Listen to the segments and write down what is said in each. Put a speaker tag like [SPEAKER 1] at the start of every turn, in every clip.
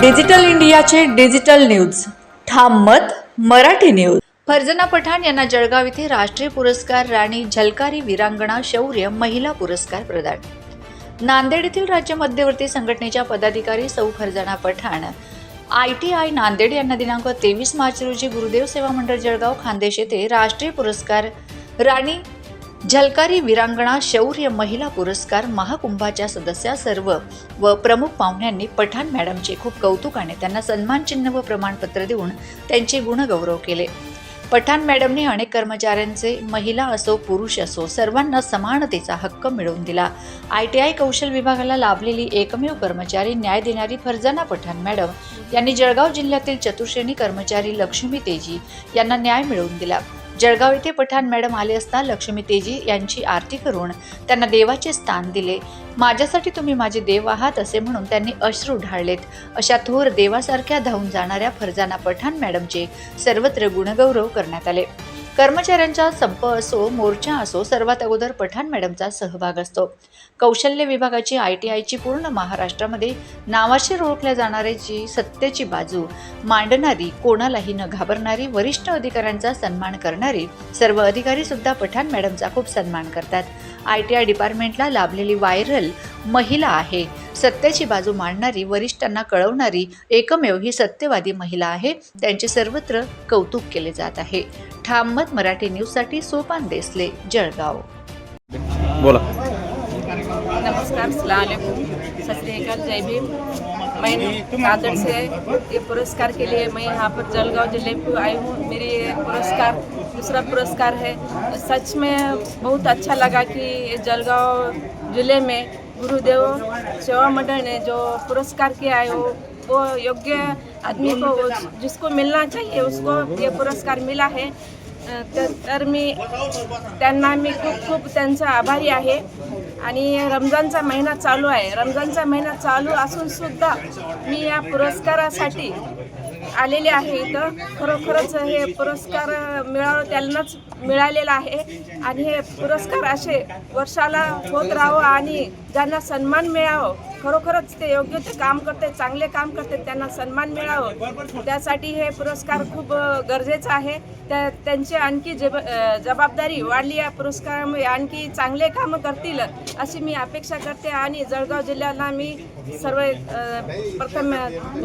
[SPEAKER 1] Digital इंडियाचे digital news. ठाम मत मराठी न्यूज. फर्जना पठाण यांना जळगाव येथे राष्ट्रीय पुरस्कार राणी झलकारी वीरांगणा शौर्य महिला पुरस्कार प्रदान. नांदेड येथील राज्य मध्यवर्ती संघटनेच्या पदाधिकारी सौ Farzana Pathan. I T I Nanded यांना दिनांक तेवीस मार्च रोजी गुरुदेव सेवा मंडळ जळगाव खानदेश येथे राष्ट्रीय पुरस्कार राणी झलकारी विरांगणा शौर्य महिला पुरस्कार महाकुंभाच्या सदस्या सर्व व प्रमुख पाहुण्यांनी पठाण मॅडमचे खूप कौतुकाने त्यांना सन्मानचिन्ह व प्रमाणपत्र देऊन त्यांचे गुणगौरव केले. पठाण मॅडमने अनेक कर्मचाऱ्यांचे महिला असो पुरुष असो सर्वांना समानतेचा हक्क मिळवून दिला. आय टी आय कौशल विभागाला लाभलेली एकमेव कर्मचारी न्याय देणारी फरजाना पठाण मॅडम यांनी जळगाव जिल्ह्यातील चतुश्रेणी कर्मचारी लक्ष्मी तेजी यांना न्याय मिळवून दिला. जळगाव येथे पठाण मॅडम आले असता लक्ष्मी तेजी यांची आरती करून त्यांना देवाचे स्थान दिले. माझ्यासाठी तुम्ही माझे देव आहात असे म्हणून त्यांनी अश्रू ढाळलेत. अशा थोर देवासारख्या धावून जाणाऱ्या फरजाना पठाण मॅडमचे सर्वत्र गुणगौरव करण्यात आले. कर्मचाऱ्यांचा संप असो मोर्चा असो सर्वात अगोदर पठाण मॅडमचा सहभाग असतो. कौशल्य विभागाची आय टी आयची पूर्ण महाराष्ट्रामध्ये नावाशी ओळखल्या जाणाऱ्याची जी सत्तेची बाजू मांडणारी कोणालाही न घाबरणारी वरिष्ठ अधिकाऱ्यांचा सन्मान करणारी सर्व अधिकारी सुद्धा पठाण मॅडमचा खूप सन्मान करतात. आय टी आय डिपार्टमेंटला लाभलेली व्हायरल महिला आहे. सत्याची बाजू मांडणारी वरिष्ठांना कळवणारी एकमेव ही सत्यवादी महिला आहे. त्यांचे सर्वत्र कौतुक केले जात आहे. ठाम मत मराठी न्यूजसाठी सोपान देसले जळगाव.
[SPEAKER 2] बोला.
[SPEAKER 3] नमस्कार श्रीकाल जय भीम. मैं कादर से ये पुरस्कार के लिए मैं यहाँ पर जलगांव जिले में आई हूँ। मेरी ये पुरस्कार दूसरा पुरस्कार है। सच में बहुत अच्छा लगा कि ये जलगांव जिले में गुरुदेव सेवा मंडल ने जो पुरस्कार किया है वो वो योग्य आदमी को जिसको मिलना चाहिए उसको ये पुरस्कार मिला है तर तर मी त्यांना मी खूप खूप त्यांचा आभारी आहे आणि रमजानचा महिना चालू आहे. रमजानचा महिना चालू असून सुद्धा मी या पुरस्कारासाठी आलेले आहे इथं. खरोखरच हे पुरस्कार मिळावं त्यांनाच मिळालेला आहे. आणि हे पुरस्कार असे वर्षाला होत राहावं आणि ज्यांना सन्मान मिळावं खरोखरच ते योग्य ते काम करते चांगले काम करते त्यांना सन्मान मिळावं. त्यासाठी हे पुरस्कार खूप गरजेचं आहे. त्या त्यांची आणखी जब जबाबदारी वाढली या पुरस्कारामुळे आणखी चांगले कामं करतील. अशी मी अपेक्षा करते आणि जळगाव जिल्ह्याला मी सर्व प्रथम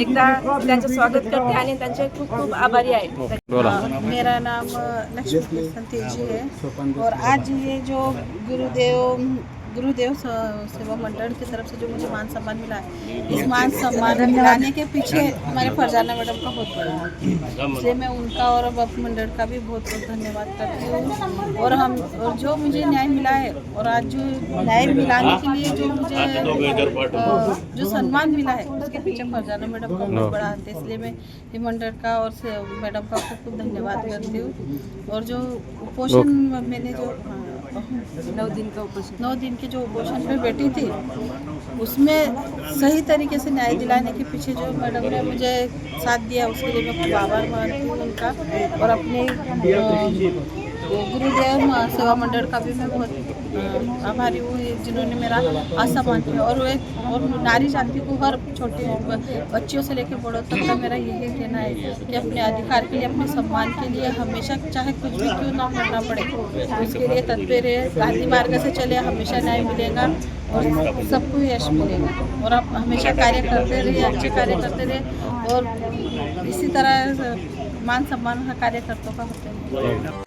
[SPEAKER 3] एकदा त्यांचं स्वागत करते आणि त्यांचे खूप खूप आभारी आहे.
[SPEAKER 4] मेरा नाम लक्ष्मी संतेजी है. और आज ये जो गुरुदेव गुरुदेव सेवा मंडल की तरफ़ से जो मुझे मान सम्मान मिला है इस मान सम्मान मिलाने के पीछे हमारे फरजाना मैडम का बहुत बड़ा हाथ इसलिए मैं उनका और वक्फ मंडल का भी बहुत बहुत धन्यवाद करती हूँ। और हम और जो मुझे न्याय मिला है और आज जो न्याय मिलाने के लिए जो मुझे जो सम्मान मिला है उसके पीछे फरजाना मैडम का बहुत बड़ा हाथ है। इसलिए मैं ये मंडल का और मैडम का खूब खूब धन्यवाद करती हूँ। और जो उपोषण मैंने जो नौ दिन का उपोषण। नौ दिन के जो उपोषण में बैठी थी, उसमें सही तरीके से न्याय दिलाने के पीछे जो मैडम ने मुझे साथ दिया, उसके लिए मैं खूब आभार मानती हूँ उनका और अपने गुरुदेव सेवा मंडल का भी मैं बहुत आभारी हूँ जिन्होंने मेरा आशा असम्मान किया और एक, और नारी जाति को हर छोटे बच्चियों से लेकर बड़ों तक का मेरा यही कहना है कि अपने अधिकार के लिए, अपने सम्मान के लिए हमेशा चाहे कुछ भी क्यों ना करना पड़े, उसके लिए तत्पर है गांधी मार्ग से चले, हमेशा न्याय मिलेगा और सबको यश मिलेगा। और आप हमेशा कार्य करते रहिए, अच्छे कार्य करते रहे और इसी तरह मान सम्मान हा कार्यकर्त्यों का होते रहे